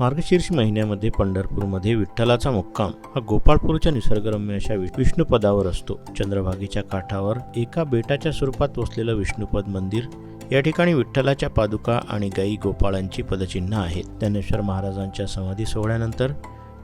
मार्गशीर्ष महिन्यामध्ये पंढरपूरमध्ये विठ्ठलाचा मुक्काम. हा गोपाळपूरच्या निसर्गरम्य अशा विष्णुपदावर असतो. चंद्रभागेच्या काठावर एका बेटाच्या स्वरूपात वसलेलं विष्णुपद मंदिर या ठिकाणी विठ्ठलाच्या पादुका आणि गाई गोपाळांची पदचिन्ह आहेत. ज्ञानेश्वर महाराजांच्या समाधी सोहळ्यानंतर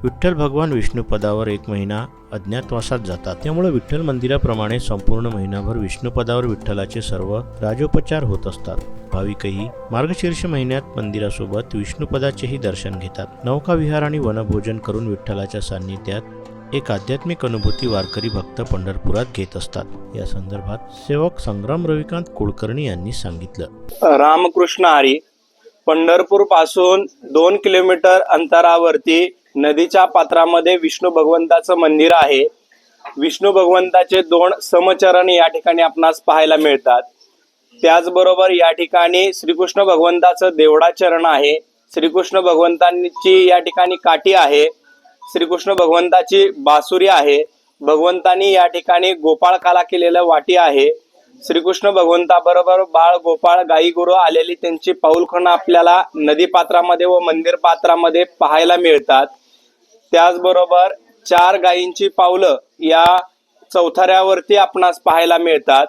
विठ्ठल भगवान विष्णुपदावर एक महिना अज्ञातवासात जातात. त्यामुळे विठ्ठल मंदिराप्रमाणे संपूर्ण महिनाभर विष्णुपदावर विठ्ठलाचे सर्व राजोपचार होत असतात. भाविकही मार्गशीर्ष महिन्यात मंदिरासोबत विष्णुपदाचेही दर्शन घेतात. नौका विहार आणि वनभोजन करून विठ्ठलाच्या सान्निध्यात एक आध्यात्मिक अनुभूती वारकरी भक्त पंढरपुरात घेत असतात. या संदर्भात सेवक संग्राम रविकांत कुलकर्णी यांनी सांगितलं. रामकृष्ण आरी पंढरपूरपासून दोन किलोमीटर अंतरावरती नदीच्या पात्रामध्ये विष्णू भगवंताचं मंदिर आहे. विष्णू भगवंताचे दोन समचरण या ठिकाणी आपणास पाहायला मिळतात. त्याचबरोबर या ठिकाणी श्रीकृष्ण भगवंताचं देवडा चरण आहे. श्रीकृष्ण भगवंतांची या ठिकाणी काठी आहे. श्रीकृष्ण भगवंताची बासुरी आहे. भगवंतांनी या ठिकाणी गोपाळ काला केलेलं वाटी आहे. श्रीकृष्ण भगवंताबरोबर बाळ गोपाळ गाई गुरु आलेली त्यांची पाऊलखणं आपल्याला नदी पात्रामध्ये व मंदिर पात्रामध्ये पाहायला मिळतात. त्याचबरोबर चार गायींची पावलं या चौथऱ्यावरती आपणास पाहायला मिळतात.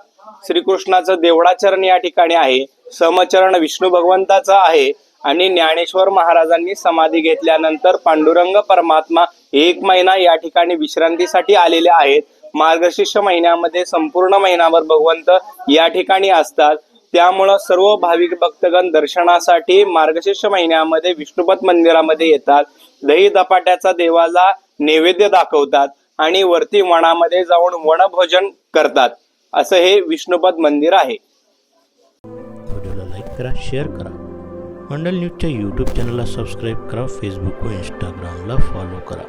श्रीकृष्णाचं देवळाचरण या ठिकाणी आहे. समचरण विष्णू भगवंताचं आहे आणि ज्ञानेश्वर महाराजांनी समाधी घेतल्यानंतर पांडुरंग परमात्मा एक महिना या ठिकाणी विश्रांतीसाठी आलेले आहेत. मार्गशीर्ष महिन्यामध्ये संपूर्ण महिनाभर भगवंत या ठिकाणी असतात. त्यामुळं सर्व भाविक भक्तगण दर्शनासाठी मार्गशीर्ष महिन्यामध्ये विष्णुपत मंदिरामध्ये येतात. दही दपाट्याचा देवाला नैवेद्य दाखवतात आणि वरती वनामध्ये जाऊन वनभोजन करतात. असं हे विष्णुपद मंदिर आहे. व्हिडिओला लाईक करा शेअर करा. मंडल न्यूजच्या यूट्यूब चॅनलला सबस्क्राईब करा फेसबुक व इंस्टाग्रामला फॉलो करा.